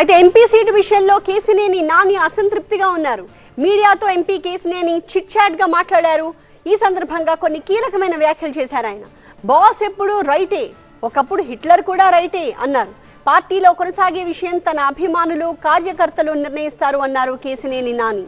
అయితే MP seat విషయంలో కేసినేని నాని అసంతృప్తిగా ఉన్నారు. మీడియాతో ఎంపీ కేసినేని చిట్ చాట్గా మాట్లాడారు. ఈ సందర్భంగా కొన్ని కీలకమైన వ్యాఖ్యలు చేశారు ఆయన. బాస్ ఎప్పుడు రైటే ఒకప్పుడు హిట్లర్ కూడా రైటే అన్నారు. పార్టీలో కొనసాగే విషయం తన అభిమానులు కార్యకర్తలు నిర్ణయిస్తారు అన్నారు కేసినేని నాని.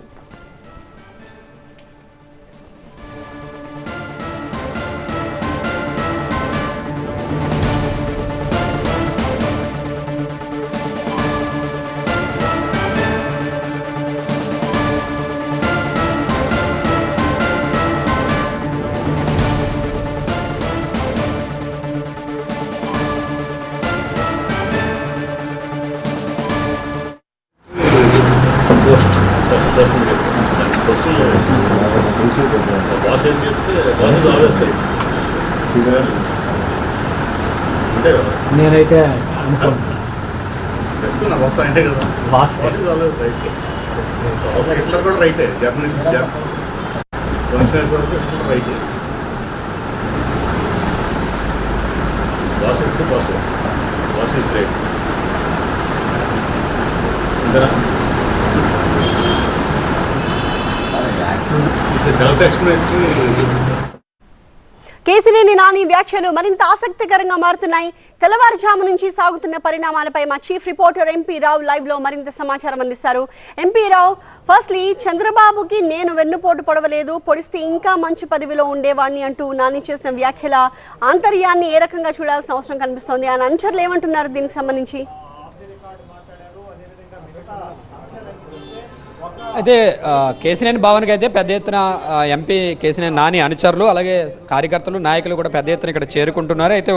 నేనైతే అనుకోను సార్. ఇస్ హిట్లర్ కూడా రైటే జర్నలిస్ట్ హిట్లర్ రైటే బాస్ ఎప్పుడు boss boss is great it's self explanation Kesineni Nani వ్యాఖ్యలు మరింత ఆసక్తికరంగా మారుతున్నాయి. తెల్లవారుజాము నుంచి సాగుతున్న పరిణామాలపై మా చీఫ్ రిపోర్టర్ ఎంపీ రావు లైవ్లో మరింత సమాచారం అందిస్తారు. ఎంపీ రావు ఫస్ట్లీ చంద్రబాబుకి నేను వెన్నుపోటు పొడవలేదు. పొడిస్తే ఇంకా మంచి పదవిలో ఉండేవాడిని అంటూ నాని చేసిన వ్యాఖ్యల ఆంతర్యాన్ని ఏ రకంగా చూడాల్సిన అవసరం కనిపిస్తోంది? ఆయన అనుచరులు ఏమంటున్నారు దీనికి సంబంధించి? అయితే కేసినేని భవన్కి అయితే పెద్ద ఎత్తున ఎంపీ కేసినేని నాని అనుచరులు అలాగే కార్యకర్తలు నాయకులు కూడా పెద్ద ఎత్తున ఇక్కడ చేరుకుంటున్నారు. అయితే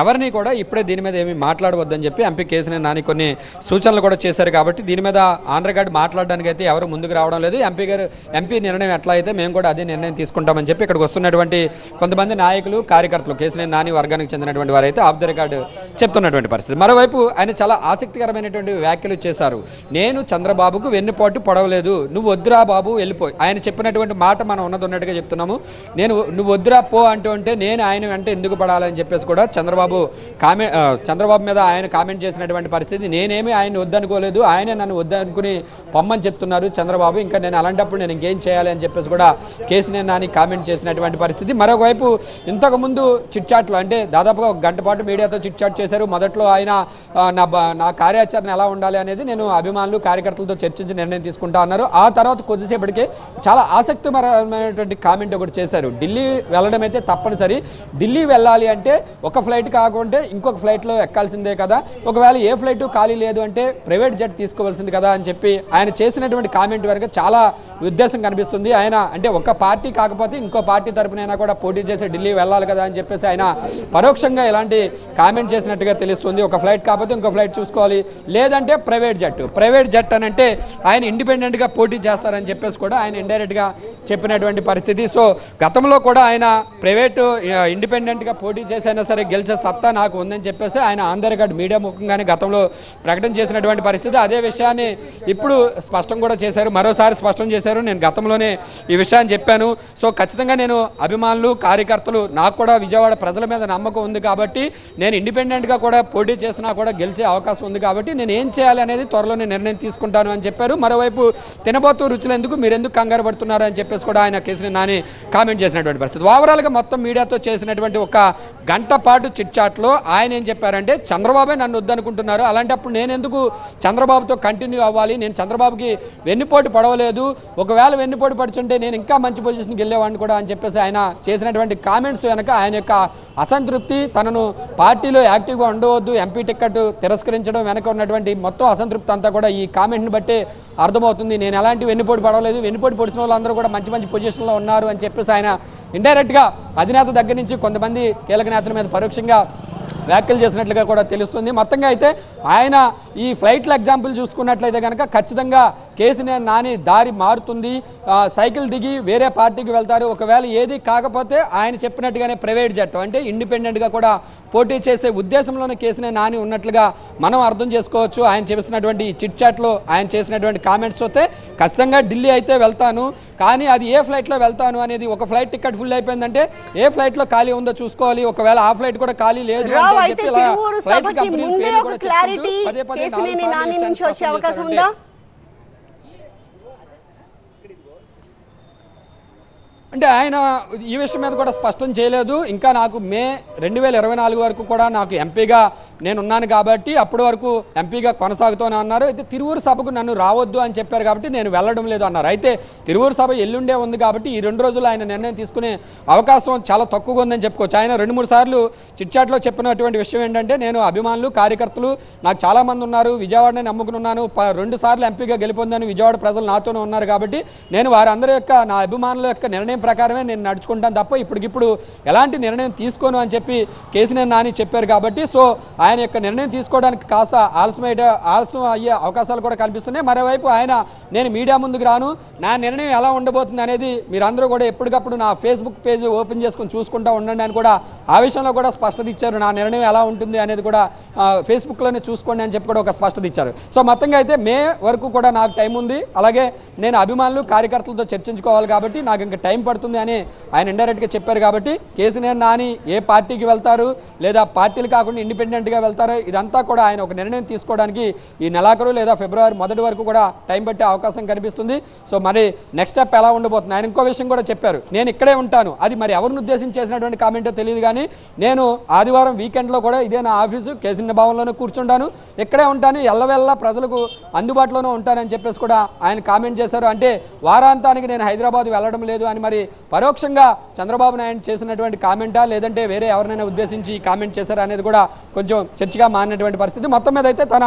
ఎవరిని కూడా ఇప్పుడే దీని మీద ఏమీ మాట్లాడవద్దని చెప్పి ఎంపీ కేసినేని నాని కొన్ని సూచనలు కూడా చేశారు కాబట్టి దీని మీద ఆంధ్ర గార్డ్ మాట్లాడడానికి అయితే ఎవరు ముందుకు రావడం లేదు. ఎంపీ గారు ఎంపీ నిర్ణయం ఎట్లా అయితే మేము కూడా అదే నిర్ణయం తీసుకుంటామని చెప్పి ఇక్కడికి వస్తున్నటువంటి కొంతమంది నాయకులు కార్యకర్తలు కేసినేని నాని వర్గానికి చెందినటువంటి వారైతే ఆఫ్ ద రికార్డు చెప్తున్నటువంటి పరిస్థితి. మరోవైపు ఆయన చాలా ఆసక్తికరమైనటువంటి వ్యాఖ్యలు చేశారు. నేను చంద్రబాబుకు వెన్నుపోటు పొడవలేదు నువ్వు వద్దురా బాబు వెళ్ళిపోయి ఆయన చెప్పినటువంటి మాట మనం ఉన్నది ఉన్నట్టుగా చెప్తున్నాము. నేను నువ్వు వద్దురా పో అంటూ ఉంటే నేను ఆయన వెంట ఎందుకు పడాలని చెప్పేసి కూడా చంద్రబాబు కామెంట్ చంద్రబాబు మీద ఆయన కామెంట్ చేసినటువంటి పరిస్థితి నేనేమి ఆయన వద్దనుకోలేదు. ఆయన నన్ను వద్దనుకుని పొమ్మని చెప్తున్నారు చంద్రబాబు. ఇంకా నేను అలాంటప్పుడు నేను ఇంకేం చేయాలి అని చెప్పేసి కూడా కేసీఆర్ నాని కామెంట్ చేసినటువంటి పరిస్థితి. మరొకవైపు ఇంతకుముందు చిట్చాట్లు అంటే దాదాపుగా ఒక గంట పాటు మీడియాతో చిట్ చాట్ చేశారు. మొదట్లో ఆయన నా నా కార్యాచరణ ఎలా ఉండాలి అనేది నేను అభిమానులు కార్యకర్తలతో చర్చించి నిర్ణయం తీసుకుంటా అన్నారు. ఆ తర్వాత కొద్దిసేపటికి చాలా ఆసక్తికరమైనటువంటి కామెంట్ ఒకటి చేశారు. ఢిల్లీ వెళ్ళడం అయితే తప్పనిసరి. ఢిల్లీ వెళ్ళాలి అంటే ఒక ఫ్లైట్ కాకుంటే ఇంకొక ఫ్లైట్లో ఎక్కాల్సిందే కదా. ఒకవేళ ఏ ఫ్లైట్ ఖాళీ లేదు అంటే ప్రైవేట్ జెట్ తీసుకోవాల్సింది కదా అని చెప్పి ఆయన చేసినటువంటి కామెంట్ వరకు చాలా ఉద్దేశం కనిపిస్తుంది. ఆయన అంటే ఒక పార్టీ కాకపోతే ఇంకో పార్టీ తరపునైనా కూడా పోటీ చేసి ఢిల్లీ వెళ్ళాలి కదా అని చెప్పేసి ఆయన పరోక్షంగా ఇలాంటి కామెంట్ చేసినట్టుగా తెలుస్తుంది. ఒక ఫ్లైట్ కాకపోతే ఇంకో ఫ్లైట్ చూసుకోవాలి. లేదంటే ప్రైవేట్ జెట్ ప్రైవేట్ జెట్ అని అంటే ఆయన ఇండిపెండెంట్గా పోటీ చేస్తారని చెప్పేసి కూడా ఆయన ఇండైరెక్ట్గా చెప్పినటువంటి పరిస్థితి. సో గతంలో కూడా ఆయన ప్రైవేటు ఇండిపెండెంట్గా పోటీ చేసైనా సరే గెలిచే సత్తా నాకు ఉందని చెప్పేసి ఆయన ఆంధ్ర మీడియా ముఖంగానే గతంలో ప్రకటన చేసినటువంటి పరిస్థితి. అదే విషయాన్ని ఇప్పుడు స్పష్టం కూడా చేశారు. మరోసారి స్పష్టం చేశారు. నేను గతంలోనే ఈ విషయాన్ని చెప్పాను. సో ఖచ్చితంగా నేను అభిమానులు కార్యకర్తలు నాకు కూడా విజయవాడ ప్రజల మీద నమ్మకం ఉంది కాబట్టి నేను ఇండిపెండెంట్గా కూడా పోటీ చేసినా కూడా గెలిచే అవకాశం ఉంది కాబట్టి నేను ఏం చేయాలి అనేది త్వరలోనే నిర్ణయం తీసుకుంటాను అని చెప్పారు. మరోవైపు తినబోతూ రుచులు ఎందుకు? మీరు ఎందుకు కంగారు పడుతున్నారు అని చెప్పేసి కూడా ఆయన కేసీఆర్ నాని కామెంట్ చేసినటువంటి పరిస్థితి. ఓవరాల్గా మొత్తం మీడియాతో చేసినటువంటి ఒక గంట పాటు చిట్చాట్లో ఆయన ఏం చెప్పారంటే చంద్రబాబే నన్ను వద్దనుకుంటున్నారు. అలాంటప్పుడు నేను ఎందుకు చంద్రబాబుతో కంటిన్యూ అవ్వాలి? నేను చంద్రబాబుకి వెన్నుపోటు పడవలేదు. ఒకవేళ వెన్నుపోటు పడుచుంటే నేను ఇంకా మంచి పొజిషన్కి వెళ్ళేవాడిని కూడా అని చెప్పేసి ఆయన చేసినటువంటి కామెంట్స్ వెనక ఆయన యొక్క అసంతృప్తి తనను పార్టీలో యాక్టివ్గా ఉండవద్దు ఎంపీ టికెట్ తిరస్కరించడం వెనక ఉన్నటువంటి మొత్తం అసంతృప్తి అంతా కూడా ఈ కామెంట్ని బట్టి అర్థమవుతుంది. నేను ఎలాంటి వెన్నుపోటు పడవలేదు వెన్నుపోటు పొడిచిన వాళ్ళందరూ కూడా మంచి మంచి పొజిషన్లో ఉన్నారు అని చెప్పేసి ఆయన ఇండైరెక్ట్గా అధినేత దగ్గర నుంచి కొంతమంది కీలక నేతల మీద పరోక్షంగా వ్యాఖ్యలు చేసినట్లుగా కూడా తెలుస్తుంది. మొత్తంగా అయితే ఆయన ఈ ఫ్లైట్ల ఎగ్జాంపుల్ చూసుకున్నట్లయితే కనుక ఖచ్చితంగా కేసు నాని దారి మారుతుంది. సైకిల్ దిగి వేరే పార్టీకి వెళ్తారు. ఒకవేళ ఏది కాకపోతే ఆయన చెప్పినట్టుగానే ప్రైవేట్ జట్టు అంటే ఇండిపెండెంట్గా కూడా పోటీ చేసే ఉద్దేశంలోనే కేసునే నాని ఉన్నట్లుగా మనం అర్థం చేసుకోవచ్చు. ఆయన చేసినటువంటి చిట్ చాట్లో ఆయన చేసినటువంటి కామెంట్స్ వస్తే ఖచ్చితంగా ఢిల్లీ అయితే వెళ్తాను. కానీ అది ఏ ఫ్లైట్లో వెళ్తాను అనేది ఒక ఫ్లైట్ టికెట్ ఫుల్ అయిపోయిందంటే ఏ ఫ్లైట్లో ఖాళీ ఉందో చూసుకోవాలి. ఒకవేళ ఆ ఫ్లైట్ కూడా ఖాళీ లేదు అయితే తిరువూరు సభకి ముందే ఒక క్లారిటీ కేసినేని నాని నుంచి వచ్చే అవకాశం ఉందా? అంటే ఆయన ఈ విషయం మీద కూడా స్పష్టం చేయలేదు. ఇంకా నాకు మే రెండు వేల ఇరవై నాలుగు వరకు కూడా నాకు ఎంపీగా నేను ఉన్నాను కాబట్టి అప్పటి వరకు ఎంపీగా కొనసాగుతూనే అన్నారు. అయితే తిరువూరు సభకు నన్ను రావద్దు అని చెప్పారు కాబట్టి నేను వెళ్ళడం లేదు అన్నారు. అయితే తిరువూరు సభ ఎల్లుండే ఉంది కాబట్టి ఈ రెండు రోజులు ఆయన నిర్ణయం తీసుకునే అవకాశం చాలా తక్కువగా ఉందని చెప్పుకోవచ్చు. ఆయన రెండు మూడు సార్లు చిట్చాట్లో చెప్పినటువంటి విషయం ఏంటంటే నేను అభిమానులు కార్యకర్తలు నాకు చాలా మంది ఉన్నారు. విజయవాడని నమ్ముకుని ఉన్నాను ప- రెండు సార్లు ఎంపీగా గెలుపొందాను. విజయవాడ ప్రజలు నాతోనే ఉన్నారు కాబట్టి నేను వారందరి యొక్క నా అభిమానుల యొక్క నిర్ణయం ప్రకారమే నేను నడుచుకుంటాను తప్ప ఇప్పటికిప్పుడు ఎలాంటి నిర్ణయం తీసుకోను అని చెప్పి కేసీఆర్ నాని చెప్పారు కాబట్టి సో ఆయన యొక్క నిర్ణయం తీసుకోవడానికి కాస్త ఆలస్యం అయ్యే ఆలస్యం అయ్యే అవకాశాలు కూడా కనిపిస్తున్నాయి. మరోవైపు ఆయన నేను మీడియా ముందుకు రాను నా నిర్ణయం ఎలా ఉండబోతుంది అనేది మీరందరూ కూడా ఎప్పటికప్పుడు నా ఫేస్బుక్ పేజ్ ఓపెన్ చేసుకుని చూసుకుంటూ ఉండండి అని కూడా ఆ విషయంలో కూడా స్పష్టత ఇచ్చారు. నా నిర్ణయం ఎలా ఉంటుంది అనేది కూడా ఫేస్బుక్లోనే చూసుకోండి అని చెప్పి కూడా ఒక స్పష్టత ఇచ్చారు. సో మొత్తంగా అయితే మే వరకు కూడా నాకు టైం ఉంది. అలాగే నేను అభిమానులు కార్యకర్తలతో చర్చించుకోవాలి కాబట్టి నాకు ఇంకా టైం పడుతుంది అని ఆయన ఇండైరెక్ట్గా చెప్పారు కాబట్టి కేసీఆర్ నాని ఏ పార్టీకి వెళ్తారు లేదా పార్టీలు కాకుండా ఇండిపెండెంట్గా వెళ్తారు ఇదంతా కూడా ఆయన ఒక నిర్ణయం తీసుకోవడానికి ఈ నెలాఖరు లేదా ఫిబ్రవరి మొదటి వరకు కూడా టైం పట్టే అవకాశం కనిపిస్తుంది. సో మరి నెక్స్ట్ స్టెప్ ఎలా ఉండబోతుంది? ఆయన ఇంకో విషయం కూడా చెప్పారు. నేను ఇక్కడే ఉంటాను. అది మరి ఎవరిని ఉద్దేశించి చేసినటువంటి కామెంటో తెలియదు కానీ నేను ఆదివారం వీకెండ్లో కూడా ఇదే నా ఆఫీసు కేసీఆర్ భవన్లోనే కూర్చుంటాను. ఇక్కడే ఉంటాను. ఎల్లవెల్లా ప్రజలకు అందుబాటులోనే ఉంటానని చెప్పేసి కూడా ఆయన కామెంట్ చేశారు. అంటే వారాంతానికి నేను హైదరాబాద్ వెళ్ళడం లేదు అని మరి పరోక్షంగా చంద్రబాబు నాయుడు చేసినటువంటి కామెంటా? లేదంటే వేరే ఎవరినైనా ఉద్దేశించి కామెంట్ చేశారా అనేది కూడా కొంచెం చర్చగా మారినటువంటి పరిస్థితి. మొత్తం మీద అయితే తన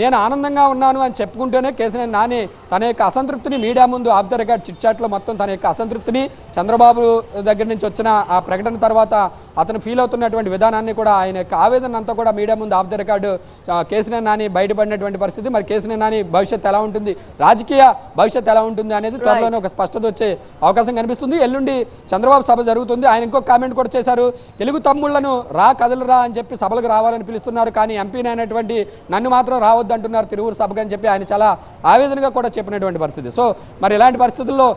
నేను ఆనందంగా ఉన్నాను అని చెప్పుకుంటూనే కేసీఆర్ నాని తన యొక్క అసంతృప్తిని మీడియా ముందు ఆఫ్ ద రికార్డ్ చిట్చాట్లో మొత్తం తన యొక్క అసంతృప్తిని చంద్రబాబు దగ్గర నుంచి వచ్చిన ఆ ప్రకటన తర్వాత అతను ఫీల్ అవుతున్నటువంటి విధానాన్ని కూడా ఆయన యొక్క ఆవేదన అంతా కూడా మీడియా ముందు off the record KCR Nani బయటపడినటువంటి పరిస్థితి. మరి కేసీఆర్ నాని భవిష్యత్తు ఎలా ఉంటుంది? రాజకీయ భవిష్యత్తు ఎలా ఉంటుంది అనేది త్వరలోనే ఒక స్పష్టత వచ్చే అవకాశం కనిపిస్తుంది. ఎల్లుండి చంద్రబాబు సభ జరుగుతుంది. ఆయన ఇంకొక కామెంట్ కూడా చేశారు. తెలుగు తమ్ముళ్ళను రా కదలురా అని చెప్పి సభలకు రావాలని పిలుస్తున్నారు. కానీ ఎంపీని అయినటువంటి నన్ను మాత్రం రావద్దు అంటున్నారు తిరువురు సభకు అని చెప్పి ఆయన చాలా ఆవేదనగా కూడా చెప్పినటువంటి పరిస్థితి. సో మరి ఇలాంటి పరిస్థితుల్లో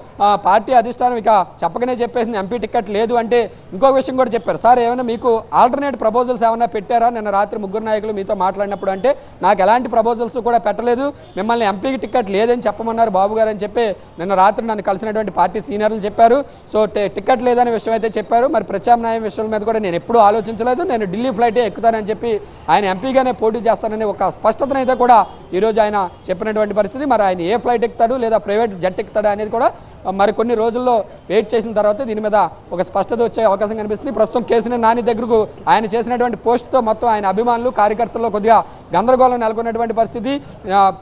పార్టీ అధిష్టానం ఇక చెప్పకనే చెప్పేసింది. ఎంపీ టికెట్ లేదు అంటే ఇంకొక విషయం కూడా చెప్పారు. సార్ ఏమైనా మీకు ఆల్టర్నేట్ ప్రపోజల్స్ ఏమైనా పెట్టారా? నిన్న రాత్రి ముగ్గురు నాయకులు మీతో మాట్లాడినప్పుడు అంటే నాకు ఎలాంటి ప్రపోజల్స్ కూడా పెట్టలేదు. మిమ్మల్ని ఎంపీకి టికెట్ లేదని చెప్పమన్నారు బాబు గారు అని చెప్పి నిన్న రాత్రి నన్ను కలిసినటువంటి పార్టీ సీనియర్లు చెప్పారు. సో టికెట్ లేదనే విషయం అయితే చెప్పారు. మరి ప్రత్యామ్నాయం విషయం మీద కూడా నేను ఎప్పుడూ ఆలోచించలేదు. నేను ఢిల్లీ ఫ్లైటే ఎక్కుతానని చెప్పి ఆయన ఎంపీగానే పోటీ చేస్తానని ఒక స్పష్టతను అయితే కూడా ఈరోజు ఆయన చెప్పినటువంటి పరిస్థితి. మరి ఆయన ఏ ఫ్లైట్ ఎక్కుతాడు లేదా ప్రైవేట్ జెట్ ఎక్కుతాడా అనేది కూడా మరి కొన్ని రోజుల్లో వెయిట్ చేసిన తర్వాత దీని మీద ఒక స్పష్టత వచ్చే అవకాశం కనిపిస్తుంది. ప్రస్తుతం కేసీఆర్ నాని దగ్గరకు ఆయన చేసినటువంటి పోస్ట్తో మొత్తం ఆయన అభిమానులు కార్యకర్తల్లో కొద్దిగా గందరగోళం నెలకొన్నటువంటి పరిస్థితి.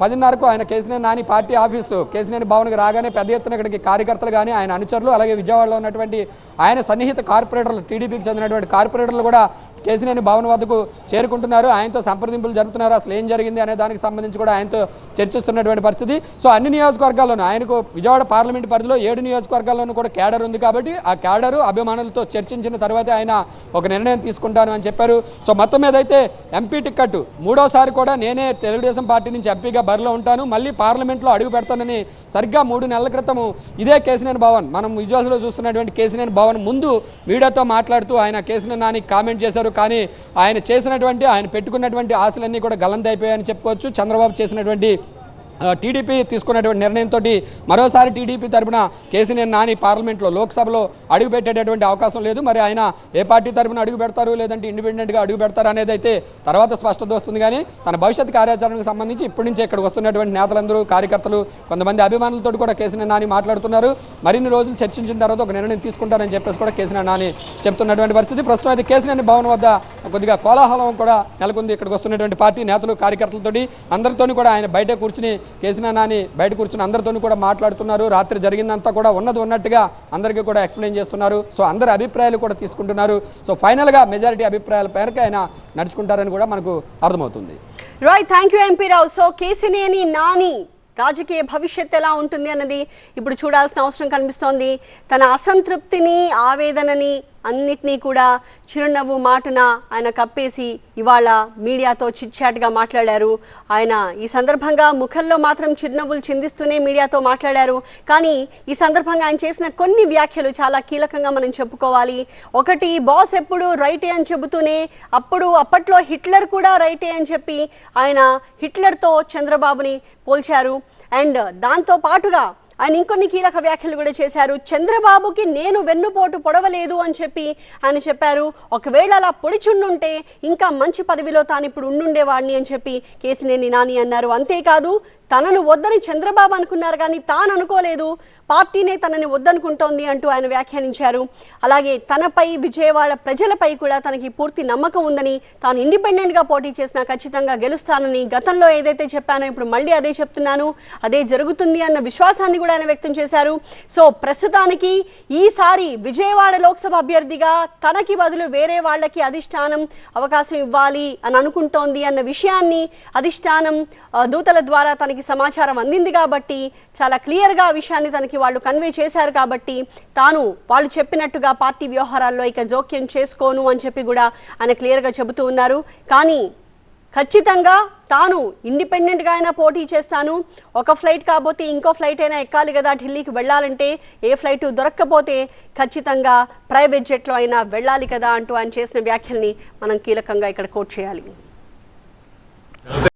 పదిన్నరకు ఆయన KCR Nani party office KCR భవన్కి రాగానే పెద్ద ఎత్తున ఇక్కడికి కార్యకర్తలు కానీ ఆయన అనుచరులు అలాగే విజయవాడలో ఉన్నటువంటి ఆయన సన్నిహిత కార్పొరేటర్లు టీడీపీకి చెందినటువంటి కార్పొరేటర్లు కూడా కేసీనేని భవన్ వద్దకు చేరుకుంటున్నారు. ఆయనతో సంప్రదింపులు జరుపుతున్నారు. అసలు ఏం జరిగింది అనే దానికి సంబంధించి కూడా ఆయనతో చర్చిస్తున్నటువంటి పరిస్థితి. సో అన్ని నియోజకవర్గాల్లోనూ ఆయనకు విజయవాడ పార్లమెంట్ పరిధిలో ఏడు నియోజకవర్గాల్లోనూ కూడా క్యాడర్ ఉంది కాబట్టి ఆ క్యాడరు అభిమానులతో చర్చించిన తర్వాతే ఆయన ఒక నిర్ణయం తీసుకుంటాను అని చెప్పారు. సో మొత్తం మీద అయితే ఎంపీ టిక్కెట్ మూడోసారి కూడా నేనే తెలుగుదేశం పార్టీ నుంచి ఎంపీగా బరిలో ఉంటాను. మళ్ళీ పార్లమెంట్లో అడుగు పెడతానని సరిగ్గా మూడు నెలల క్రితము ఇదే కేసినేని భవన్ మనం విజువల్స్లో చూస్తున్నటువంటి కేసినేని భవన్ ముందు మీడియాతో మాట్లాడుతూ ఆయన కేసినేని నాని కామెంట్ చేశారు. కానీ ఆయన చేసినటువంటి ఆయన పెట్టుకున్నటువంటి ఆశలన్నీ కూడా గలంతైపోయాయని చెప్పుకోవచ్చు. చంద్రబాబు చేసినటువంటి టీడీపీ తీసుకున్నటువంటి నిర్ణయంతో మరోసారి టీడీపీ తరపున కేసీఆర్ నాని పార్లమెంట్లో లోక్సభలో అడుగు పెట్టేటటువంటి అవకాశం లేదు. మరి ఆయన ఏ పార్టీ తరపున అడుగు పెడతారు? లేదంటే ఇండిపెండెంట్గా అడుగు పెడతారు అనేది అయితే తర్వాత స్పష్టత వస్తుంది. కానీ తన భవిష్యత్ కార్యాచరణకు సంబంధించి ఇప్పటి నుంచి ఇక్కడ వస్తున్నటువంటి నేతలందరూ కార్యకర్తలు కొంతమంది అభిమానులతో కూడా కేసీఆర్ నాని మాట్లాడుతున్నారు. మరిన్ని రోజులు చర్చించిన తర్వాత ఒక నిర్ణయం తీసుకుంటారని చెప్పేసి కూడా కేసీఆర్ నాని చెప్తున్నటువంటి పరిస్థితి. ప్రస్తుతం అయితే కేసీఆర్ భవన్ వద్ద కొద్దిగా కోలాహలం కూడా నెలకొంది. ఇక్కడికి వస్తున్నటువంటి పార్టీ నేతలు కార్యకర్తలతోటి అందరితోని కూడా ఆయన బయట కూర్చుని కేసీఆర్ నాని బయట కూర్చుని అందరితోని కూడా మాట్లాడుతున్నారు. రాత్రి జరిగిందంతా కూడా ఉన్నది ఉన్నట్టుగా అందరికీ కూడా ఎక్స్ప్లెయిన్ చేస్తున్నారు. సో అందరి అభిప్రాయాలు కూడా తీసుకుంటున్నారు. సో ఫైనల్గా మెజారిటీ అభిప్రాయాల పేరుకు ఆయన నడుచుకుంటారని కూడా మనకు అర్థమవుతుంది. Rai thank you MP Rao so Kesineni Nani రాజకీయ భవిష్యత్ ఎలా ఉంటుంది అన్నది ఇప్పుడు చూడాల్సిన అవసరం కనిపిస్తోంది. తన అసంతృప్తిని ఆవేదనని అన్నిటినీ కూడా చిరునవ్వు మాటన ఆయన కప్పేసి ఇవాళ మీడియాతో చిట్చాట్గా మాట్లాడారు. ఆయన ఈ సందర్భంగా ముఖంలో మాత్రం చిరునవ్వులు చిందిస్తూనే మీడియాతో మాట్లాడారు. కానీ ఈ సందర్భంగా ఆయన చేసిన కొన్ని వ్యాఖ్యలు చాలా కీలకంగా మనం చెప్పుకోవాలి. ఒకటి బాస్ ఎప్పుడు రైటే అని చెబుతూనే అప్పుడు అప్పట్లో హిట్లర్ కూడా రైటే అని చెప్పి ఆయన హిట్లర్తో చంద్రబాబుని పోల్చారు. అండ్ దాంతో పాటుగా ఆయన ఇంకొన్ని కీలక వ్యాఖ్యలు కూడా చేశారు. చంద్రబాబుకి నేను వెన్నుపోటు పొడవలేదు అని చెప్పి ఆయన చెప్పారు. ఒకవేళ అలా పొడిచుండుంటే ఇంకా మంచి పదవిలో తాను ఇప్పుడు ఉండుండేవాడిని అని చెప్పి కేసినేని నాని అన్నారు. అంతేకాదు తనను వద్దని చంద్రబాబు అనుకున్నారు కానీ తాను అనుకోలేదు. పార్టీనే తనని వద్దనుకుంటోంది అంటూ ఆయన వ్యాఖ్యానించారు. అలాగే తనపై విజయవాడ ప్రజలపై కూడా తనకి పూర్తి నమ్మకం ఉందని తాను ఇండిపెండెంట్గా పోటీ చేసినా ఖచ్చితంగా గెలుస్తానని గతంలో ఏదైతే చెప్పానో ఇప్పుడు మళ్ళీ అదే చెప్తున్నాను. అదే జరుగుతుంది అన్న విశ్వాసాన్ని కూడా ఆయన వ్యక్తం చేశారు. సో ప్రస్తుతానికి ఈసారి విజయవాడ లోక్సభ అభ్యర్థిగా తనకి బదులు వేరే వాళ్ళకి అధిష్టానం అవకాశం ఇవ్వాలి అని అనుకుంటోంది అన్న విషయాన్ని అధిష్టానం దూతల ద్వారా తనకి సమాచారం అందింది కాబట్టి చాలా క్లియర్గా ఆ విషయాన్ని తనకి వాళ్ళు కన్వే చేశారు కాబట్టి తాను వాళ్ళు చెప్పినట్టుగా పార్టీ వ్యవహారాల్లో ఇక జోక్యం చేసుకోను అని చెప్పి కూడా ఆయన క్లియర్గా చెబుతూ ఉన్నారు. కానీ ఖచ్చితంగా తాను ఇండిపెండెంట్గా అయినా పోటీ చేస్తాను. ఒక ఫ్లైట్ కాకపోతే ఇంకో ఫ్లైట్ అయినా ఎక్కాలి కదా ఢిల్లీకి వెళ్ళాలంటే ఏ ఫ్లైట్ దొరక్కపోతే ఖచ్చితంగా ప్రైవేట్ జెట్లో అయినా వెళ్ళాలి కదా అంటూ ఆయన చేసిన వ్యాఖ్యల్ని మనం కీలకంగా ఇక్కడ కోట్ చేయాలి.